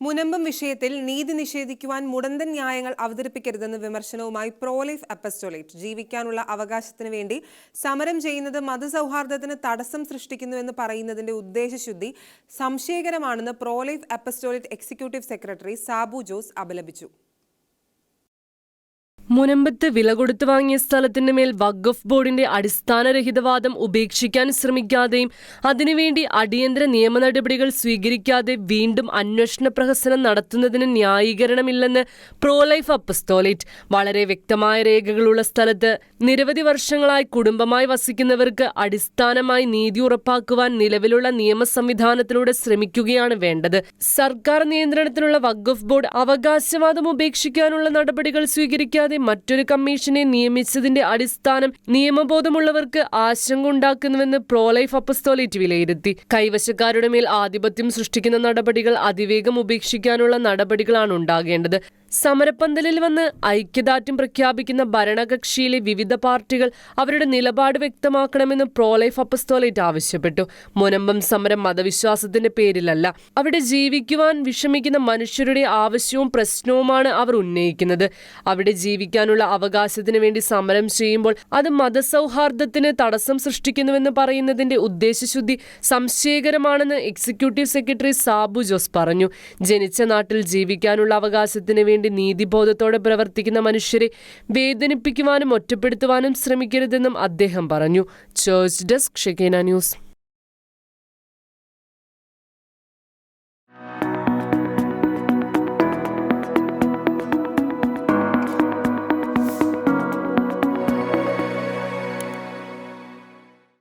മുനമ്പം വിഷയത്തിൽ നീതി നിഷേധിക്കുവാൻ മുടന്തൻ ന്യായങ്ങൾ അവതരിപ്പിക്കരുതെന്ന വിമർശനവുമായി പ്രോലൈഫ് അപ്പസ്റ്റോലേറ്റ് ജീവിക്കാനുള്ള അവകാശത്തിന് വേണ്ടി സമരം ചെയ്യുന്നത് മതസൗഹാർദ്ദത്തിന് തടസ്സം സൃഷ്ടിക്കുന്നുവെന്ന് പറയുന്നതിന്റെ ഉദ്ദേശശുദ്ധി സംശയകരമാണെന്ന് pro life apostolate executive secretary Sabu Jose അപലപിച്ചു. മുനമ്പത്ത് വില കൊടുത്തു വാങ്ങിയ സ്ഥലത്തിന്റെ മേൽ വഖഫ് ബോർഡിന്റെ അടിസ്ഥാനരഹിതവാദം ഉപേക്ഷിക്കാൻ ശ്രമിക്കാതെയും അതിനുവേണ്ടി അടിയന്തര നിയമ നടപടികൾ സ്വീകരിക്കാതെ വീണ്ടും അന്വേഷണ പ്രഹസനം നടത്തുന്നതിന് ന്യായീകരണമില്ലെന്ന് പ്രോലൈഫ് അപ്പസ്തോലേറ്റ് വളരെ വ്യക്തമായ രേഖകളുള്ള സ്ഥലത്ത് നിരവധി വർഷങ്ങളായി കുടുംബമായി വസിക്കുന്നവർക്ക് അടിസ്ഥാനമായി നീതി ഉറപ്പാക്കുവാൻ നിലവിലുള്ള നിയമ സംവിധാനത്തിലൂടെ ശ്രമിക്കുകയാണ് വേണ്ടത്. സർക്കാർ നിയന്ത്രണത്തിലുള്ള വഖഫ് ബോർഡ് അവകാശവാദം ഉപേക്ഷിക്കാനുള്ള നടപടികൾ സ്വീകരിക്കാതെ മറ്റൊരു കമ്മീഷനെ നിയമിച്ചതിന്റെ അടിസ്ഥാനം നിയമബോധമുള്ളവർക്ക് ആശങ്ക ഉണ്ടാക്കുന്നുവെന്ന് പ്രോലൈഫ് അപ്പസ്തോലേറ്റ് വിലയിരുത്തി. കൈവശക്കാരുടെ മേൽ ആധിപത്യം സൃഷ്ടിക്കുന്ന നടപടികൾ അതിവേഗം ഉപേക്ഷിക്കാനുള്ള നടപടികളാണ് ഉണ്ടാകേണ്ടത്. സമരപ്പന്തലിൽ വന്ന് ഐക്യദാർഢ്യം പ്രഖ്യാപിക്കുന്ന ഭരണകക്ഷിയിലെ വിവിധ പാർട്ടികൾ അവരുടെ നിലപാട് വ്യക്തമാക്കണമെന്ന് പ്രോലൈഫ് അപ്പസ്തോലേറ്റ് ആവശ്യപ്പെട്ടു. മുനമ്പം സമരം മതവിശ്വാസത്തിന്റെ പേരിലല്ല. അവിടെ ജീവിക്കുവാൻ വിഷമിക്കുന്ന മനുഷ്യരുടെ ആവശ്യവും പ്രശ്നവുമാണ് അവർ ഉന്നയിക്കുന്നത്. അവിടെ ജീവിക്കാനുള്ള അവകാശത്തിന് വേണ്ടി സമരം ചെയ്യുമ്പോൾ അത് മതസൗഹാർദ്ദത്തിന് തടസ്സം സൃഷ്ടിക്കുന്നുവെന്ന് പറയുന്നതിന്റെ ഉദ്ദേശശുദ്ധി സംശയകരമാണെന്ന് എക്സിക്യൂട്ടീവ് സെക്രട്ടറി സാബു ജോസ് പറഞ്ഞു. ജനിച്ച നാട്ടിൽ ജീവിക്കാനുള്ള അവകാശത്തിന് വേണ്ടി നീതിബോധത്തോടെ പ്രവർത്തിക്കുന്ന മനുഷ്യരെ വേദനിപ്പിക്കുവാനും ഒറ്റപ്പെടുത്തുവാനും ശ്രമിക്കരുതെന്നും അദ്ദേഹം പറഞ്ഞു. Church desk Shekinah news.